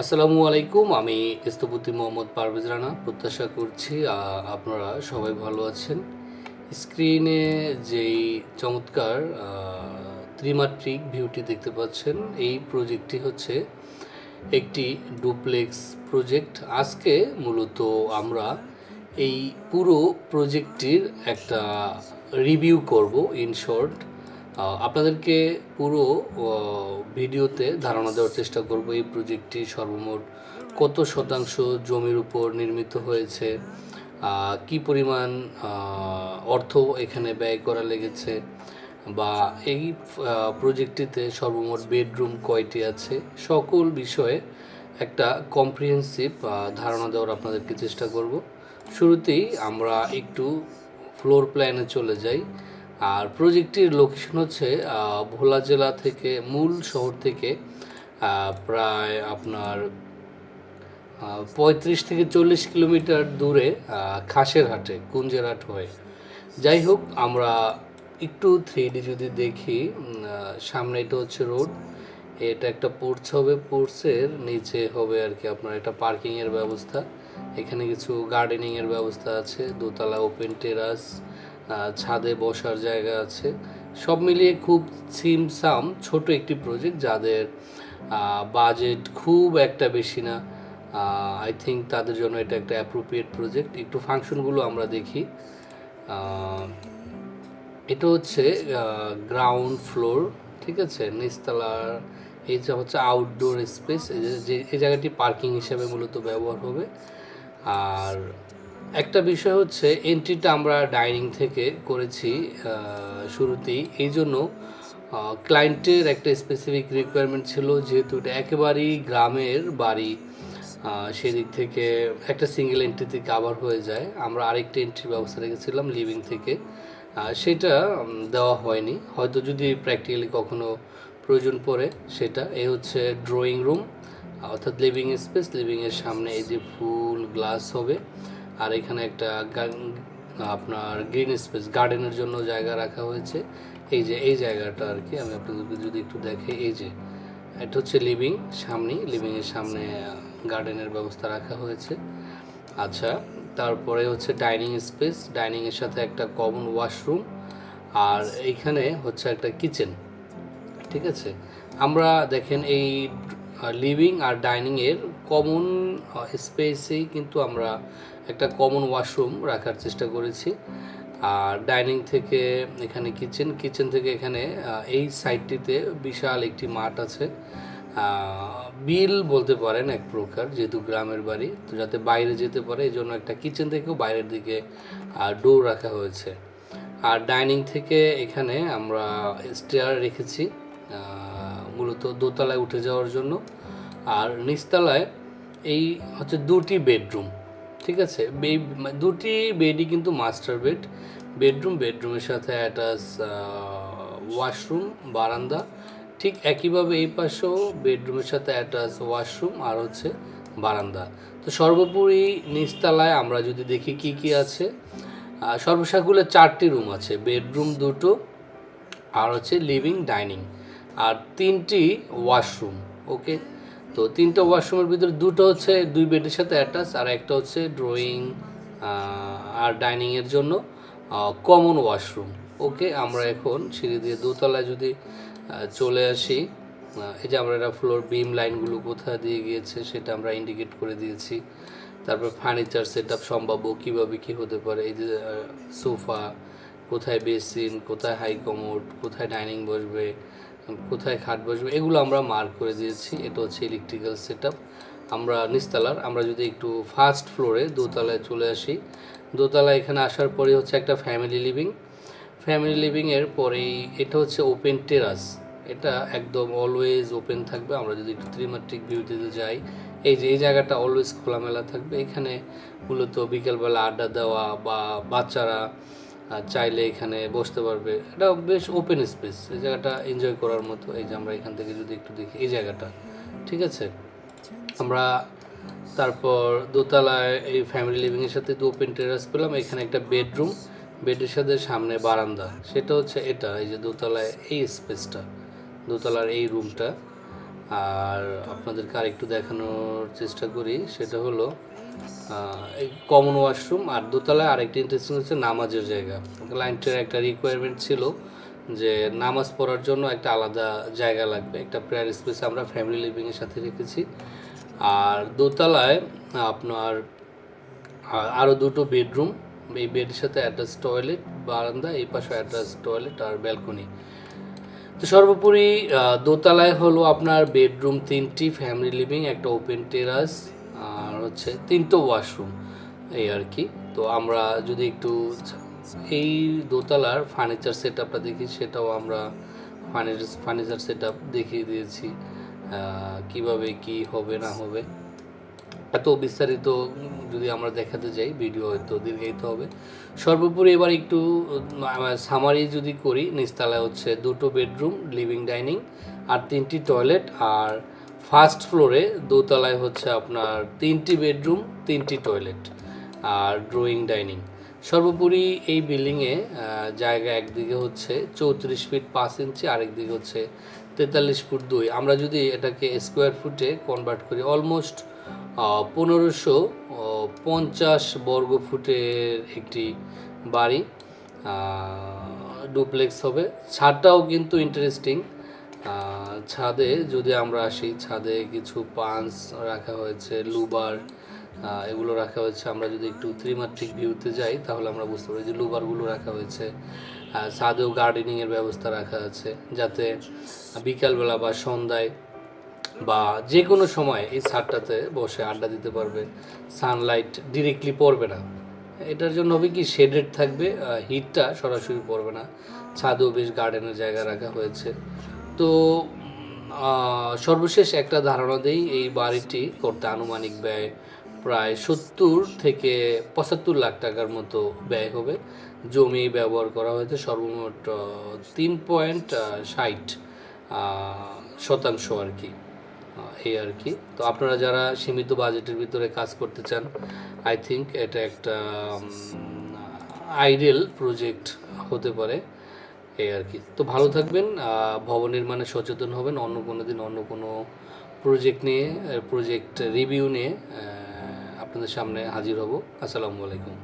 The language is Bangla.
আসসালামু আলাইকুম, আমি ইস্তপতি মোহাম্মদ পারভেজ রানা। প্রত্যাশা করছি আপনারা সবাই ভালো আছেন। স্ক্রিনে যেই চমৎকার ত্রিমাত্রিক ভিউটি দেখতে পাচ্ছেন, এই প্রজেক্টটি হচ্ছে একটি ডুপ্লেক্স প্রজেক্ট। আজকে মূলত আমরা এই পুরো প্রজেক্টটির একটা রিভিউ করব, ইন শর্ট। আপনাদেরকে পুরো ভিডিওতে ধারণা দেওয়ার চেষ্টা করব। এই প্রজেক্টটি সর্বমোট কত শতাংশ জমির উপর নির্মিত হয়েছে? কি পরিমাণ অর্থ এখানে ব্যয় করা লেগেছে? বা এই প্রজেক্টটিতে সর্বমোট বেডরুম কয়টি আছে? সকল বিষয়ে একটা কম্প্রিহেন্সিভ ধারণা দেওয়ার আপনাদেরকে চেষ্টা করব। শুরুতেই আমরা একটু ফ্লোর প্ল্যানে চলে যাই। আর প্রজেক্টটির লোকেশন হচ্ছে ভোলা জেলা থেকে, মূল শহর থেকে প্রায় আপনার পঁয়ত্রিশ থেকে চল্লিশ কিলোমিটার দূরে খাসের হাটে কুঞ্জেরহাট হয়ে। যাই হোক, আমরা একটু থ্রি যদি দেখি সামনে এটা হচ্ছে রোড এটা একটা পোর্চ হবে পোর্চের নিচে হবে আর কি আপনার একটা পার্কিংয়ের ব্যবস্থা। এখানে কিছু গার্ডেনিংয়ের ব্যবস্থা আছে, দোতলা ওপেন টেরাস ছাদে বসার জায়গা আছে। সব মিলিয়ে খুব সিমসাম ছোট একটি প্রজেক্ট যাদের বাজেট খুব একটা বেশি না। আই থিঙ্ক তাদের জন্য এটা একটা অ্যাপ্রোপ্রিয়েট প্রজেক্ট একটু ফাংশনগুলো আমরা দেখি। এটা হচ্ছে গ্রাউন্ড ফ্লোর ঠিক আছে? নিচতলার এই যে হচ্ছে আউটডোর স্পেস যে এই জায়গাটি পার্কিং হিসেবে মূলত ব্যবহার হবে। আর একটা বিষয় হচ্ছে এন্ট্রিটা আমরা ডাইনিং থেকে করেছি শুরুতেই। এই জন্য ক্লায়েন্টের একটা স্পেসিফিক রিকোয়ারমেন্ট ছিল, যেহেতু এটা একেবারেই গ্রামের বাড়ি সেদিক থেকে একটা সিঙ্গেল এন্ট্রিতে কাভার হয়ে যায়। আমরা আরেকটা এন্ট্রির ব্যবস্থা রেখেছিলাম লিভিং থেকে। সেটা দেওয়া হয়নি। হয়তো যদি প্র্যাকটিক্যালি কখনো প্রয়োজন পড়ে, সেটা। এ হচ্ছে ড্রয়িং রুম অর্থাৎ লিভিং স্পেস লিভিংয়ের সামনে এই যে ফুল গ্লাস হবে। আর এখানে একটা আপনার গ্রিন স্পেস গার্ডেনের জন্য জায়গা রাখা হয়েছে। এই যে, এই জায়গাটা আর কি, আমি আপনাদেরকে যদি একটু দেখে, এই যে, এটা হচ্ছে লিভিং সামনেই লিভিংয়ের সামনে গার্ডেনের ব্যবস্থা রাখা হয়েছে। আচ্ছা তারপরে হচ্ছে ডাইনিং স্পেস ডাইনিংয়ের সাথে একটা কমন ওয়াশরুম আর এইখানে হচ্ছে একটা কিচেন ঠিক আছে? আমরা দেখেন এই লিভিং আর ডাইনিংয়ের কমন স্পেসেই কিন্তু আমরা একটা কমন ওয়াশরুম রাখার চেষ্টা করেছি। আর ডাইনিং থেকে এখানে কিচেন কিচেন থেকে এখানে এই সাইডটিতে বিশাল একটি মাঠ আছে। বিল বলতে পারেন এক প্রকার, যেহেতু গ্রামের বাড়ি, তো যাতে বাইরে যেতে পারে এই জন্য একটা কিচেন থেকেও বাইরের দিকে ডোর রাখা হয়েছে। আর ডাইনিং থেকে এখানে আমরা স্টেয়ার রেখেছি মূলত দোতলায় উঠে যাওয়ার জন্য। আর নিচতলায় এই হচ্ছে দুটি বেডরুম, ঠিক আছে? দুটি বেডই কিন্তু মাস্টার বেড। বেডরুম, বেডরুমের সাথে অ্যাটাচ ওয়াশরুম, বারান্দা। ঠিক একইভাবে এই পাশেও বেডরুমের সাথে অ্যাটাচ ওয়াশরুম আর হচ্ছে বারান্দা। তো সর্বোপরি নিচতলায় আমরা যদি দেখি কি কি আছে সর্বসাকুলে চারটি রুম আছে, বেডরুম দুটো আর হচ্ছে লিভিং, ডাইনিং। আর তিনটি ওয়াশরুম, ওকে? তো তিনটা ওয়াশরুমের ভিতরে দুটো হচ্ছে দুই বেডের সাথে অ্যাটাচ, আর একটা হচ্ছে ড্রয়িং আর ডাইনিংয়ের জন্য কমন ওয়াশরুম ওকে, আমরা এখন সিঁড়ি দিয়ে দোতলায় যদি চলে আসি এই যে আমরা এটা ফ্লোর বিম লাইনগুলো কোথায় দিয়ে গিয়েছে সেটা আমরা ইন্ডিকেট করে দিয়েছি। তারপর ফার্নিচার সেট আপ সম্ভাব্য কীভাবে কী হতে পারে, এই যে সোফা কোথায় বেসিন কোথায় হাই কমোড কোথায় ডাইনিং বসবে কোথায় খাট বসবে? এগুলো আমরা মার্ক করে দিয়েছি। এটা হচ্ছে ইলেকট্রিক্যাল সেট আমরা নিচতলার আমরা যদি একটু ফার্স্ট ফ্লোরে দোতলায় চলে আসি। দোতলায় এখানে আসার পরে হচ্ছে একটা ফ্যামিলি লিভিং ফ্যামিলি লিভিংয়ের পরেই এটা হচ্ছে ওপেন টেরাস এটা একদম অলওয়েজ ওপেন থাকবে। আমরা যদি একটু ত্রিমাত্রিক ভিউতে যাই, এই যে, এই জায়গাটা অলওয়েজ খোলামেলা থাকবে। এখানে মূলত বিকেলবেলা আড্ডা দেওয়া বা বাচ্চারা চাইলে এখানে বসতে পারবে। এটা বেশ ওপেন স্পেস এই জায়গাটা এনজয় করার মতো। এই যে আমরা এখান থেকে যদি একটু দেখি, এই জায়গাটা, ঠিক আছে? আমরা তারপর দোতলায় এই ফ্যামিলি লিভিংয়ের সাথে দু ওপেন টেরাস পেলাম। এখানে একটা বেডরুম বেডের সাথে সামনে বারান্দা। সেটা হচ্ছে এটা, এই যে দোতলায় এই স্পেসটা দোতলার এই রুমটা আর আপনাদেরকে আরেকটু দেখানোর চেষ্টা করি, সেটা হলো কমন ওয়াশরুম আর দোতলায় আরেকটি ইন্টারেস্টিং হচ্ছে নামাজের জায়গা। ক্লায়েন্টের একটা রিকোয়ারমেন্ট ছিল যে নামাজ পড়ার জন্য একটা আলাদা জায়গা লাগবে, একটা প্রেয়ার স্পেস আমরা ফ্যামিলি লিভিংয়ের সাথে রেখেছি। আর দোতলায় আপনার আরও দুটো বেডরুম এই বেডের সাথে অ্যাটাচ টয়লেট বারান্দা, এই পাশে অ্যাটাচ টয়লেট আর ব্যালকনি তো সর্বোপরি দোতলায় হলো আপনার বেডরুম তিনটি ফ্যামিলি লিভিং একটা ওপেন টেরাস হচ্ছে তিনটো ওয়াশরুম এই আর কি। তো আমরা যদি একটু এই দোতলার ফার্নিচার সেট আপটা দেখি, সেটাও আমরা ফার্নিচার সেট আপ দেখিয়ে দিয়েছি কীভাবে কি হবে, না হবে। এত বিস্তারিত যদি আমরা দেখাতে যাই ভিডিও হয়তো দীর্ঘায়িত হবে। সর্বোপরি এবার একটু সামারি যদি করি নিচতলায় হচ্ছে দুটো বেডরুম লিভিং ডাইনিং আর তিনটি টয়লেট আর ফার্স্ট ফ্লোরে দোতলায় হচ্ছে আপনার তিনটি বেডরুম, তিনটি টয়লেট আর ড্রয়িং, ডাইনিং। সর্বোপরি এই বিল্ডিংয়ে জায়গা একদিকে হচ্ছে চৌত্রিশ ফিট পাঁচ ইঞ্চি, আরেকদিকে হচ্ছে তেতাল্লিশ ফুট দুই। আমরা যদি এটাকে স্কোয়ার ফুটে কনভার্ট করি অলমোস্ট পনেরোশো পঞ্চাশ বর্গ ফুটের একটি বাড়ি ডুপ্লেক্স হবে। ছাদটাও কিন্তু ইন্টারেস্টিং ছাদে, যদি আমরা আসি ছাদে কিছু পাঞ্চ রাখা হয়েছে, লুবার এগুলো রাখা হয়েছে, আমরা যদি একটু ত্রিমাত্রিক ভিউতে যাই, তাহলে আমরা বুঝতে পারি যে লুবারগুলো রাখা হয়েছে। ছাদেও গার্ডেনিংয়ের ব্যবস্থা রাখা আছে, যাতে বিকালবেলা বা সন্ধ্যায় বা যে কোনো সময় এই ছাদটাতে বসে আড্ডা দিতে পারবে। সানলাইট ডিরেক্টলি পড়বে না। এটার জন্য হবে কি শেডেড থাকবে হিটটা সরাসরি পড়বে না। ছাদেও বেশ গার্ডেনের জায়গা রাখা হয়েছে। তো সর্বশেষ একটা ধারণা দেই, এই বাড়িটি করতে আনুমানিক ব্যয় প্রায় সত্তর থেকে পঁচাত্তর লাখ টাকার মতো ব্যয় হবে। জমি ব্যবহার করা হয়েছে সর্বমোট তিন পয়েন্ট ষাট শতাংশ আর কি এই আর কি। তো আপনারা যারা সীমিত বাজেটের ভিতরে কাজ করতে চান আই থিংক এটা একটা আইডিয়াল প্রজেক্ট হতে পারে। এই আর কি। তো ভালো থাকবেন ভবন নির্মাণে সচেতন হবেন, অন্য কোনো দিন অন্য কোনো প্রজেক্ট নিয়ে প্রজেক্ট রিভিউ নিয়ে আপনাদের সামনে হাজির হব। আসসালামু আলাইকুম।